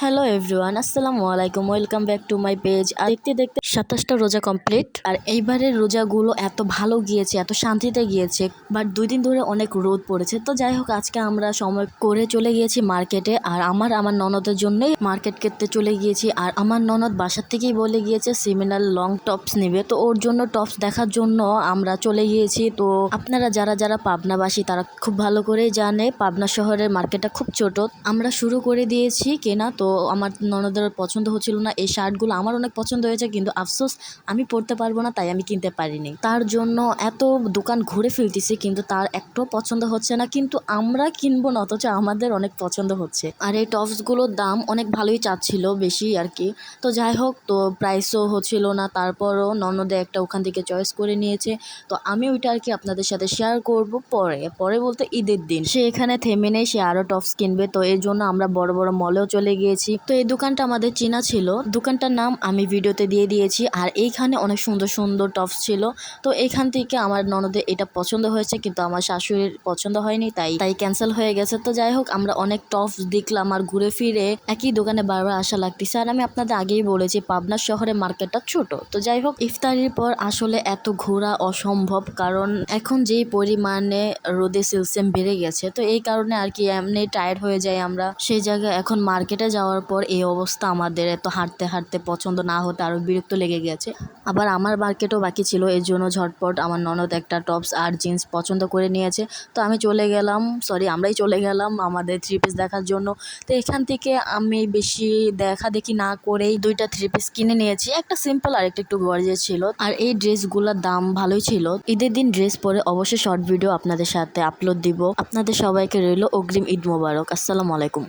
Hello everyone আসসালামু আলাইকুম welcome back to my page আর দেখতে দেখতে সাতাশটা রোজা কমপ্লিট আর এইবারের রোজাগুলো এত ভালো গিয়েছে, এত শান্তিতে গিয়েছে। বাট দুই দিন ধরে অনেক রোদ পড়েছে। তো যাই হোক, আজকে আমরা সময় করে চলে গিয়েছি মার্কেটে আর আমার আমার ননদের জন্যই মার্কেট করতে চলে গিয়েছি। আর আমার ননদ বাসার থেকেই বলে গিয়েছে সিমিলার লং টপস নেবে। তো ওর জন্য টপস দেখার জন্য আমরা চলে গিয়েছি। তো আপনারা যারা যারা পাবনাবাসী, তারা খুব ভালো করেই জানে, পাবনা শহরের মার্কেটটা খুব ছোট। আমরা শুরু করে দিয়েছি কেনা। তো আমার ননদের পছন্দ হচ্ছিল না। এই শার্টগুলো আমার অনেক পছন্দ হয়েছে, কিন্তু আফসোস, আমি পরতে পারব না, তাই আমি কিনতে পারিনি। তার জন্য এত দোকান ঘুরে ফেলতেছি, কিন্তু তার একটাও পছন্দ হচ্ছে না, কিন্তু আমরা কিনবো না, অথচ আমাদের অনেক পছন্দ হচ্ছে। আর এই টপসগুলোর দাম অনেক ভালোই চাচ্ছিল, বেশি আর কি। তো যাই হোক, তো প্রাইসও হচ্ছিল না, তারপরও ননদে একটা ওখান থেকে চয়েস করে নিয়েছে। তো আমি ওইটা আর কি আপনাদের সাথে শেয়ার করব পরে পরে বলতে ঈদের দিন। সে এখানে থেমে নেই, সে আরও টপস কিনবে, তো এর জন্য আমরা বড় বড় মলেও চলে গিয়েছি তো এই দোকানটা আমাদের চেনা ছিল। দোকানটার নাম আমি ভিডিওতে দিয়ে দিয়েছি। আর এইখানে অনেক সুন্দর সুন্দর টপস ছিল। তো এইখান থেকে আমার ননদের এটা পছন্দ হয়েছে কিন্তু আমার শাশুড়ির পছন্দ হয়নি, তাই তাই ক্যান্সেল হয়ে গেছে। তো যাই হোক, আমরা অনেক টপস দেখলাম আর ঘুরে ফিরে একই দোকানে বারবার আসা লাগতেছে। আর আমি আপনাদের আগেই বলেছি, পাবনা শহরে মার্কেটটা ছোট। তো যাই হোক, ইফতারির পর আসলে এত ঘোরা অসম্ভব কারণ এখন যেই পরিমাণে রোদে সেলসিয়াম বেড়ে গেছে। তো এই কারণে আর কি এমনি টায়ার্ড হয়ে যায় আমরা। সেই জায়গায় এখন মার্কেটে যাওয়ার পর এই অবস্থা আমাদের এত হাঁটতে হাঁটতে পছন্দ না হতে আরও বিরক্ত লেগে গেছে। আবার আমার মার্কেটও বাকি ছিল, এর জন্য ঝটপট আমার ননদ একটা টপস আর জিন্স পছন্দ করে নিয়েছে। তো আমি চলে গেলাম সরি আমরাই চলে গেলাম আমাদের থ্রি পিস দেখার জন্য। তো এখান থেকে আমি বেশি দেখা দেখি না করেই দুইটা থ্রি পিস কিনে নিয়েছি। একটা সিম্পল আর একটা একটু গর্জে ছিল। আর এই ড্রেসগুলোর দাম ভালোই ছিল। ঈদের দিন ড্রেস পরে অবশ্যই শর্ট ভিডিও আপনাদের সাথে আপলোড দিব। আপনাদের সবাইকে রইল অগ্রিম ঈদ মোবারক। আসসালামু আলাইকুম।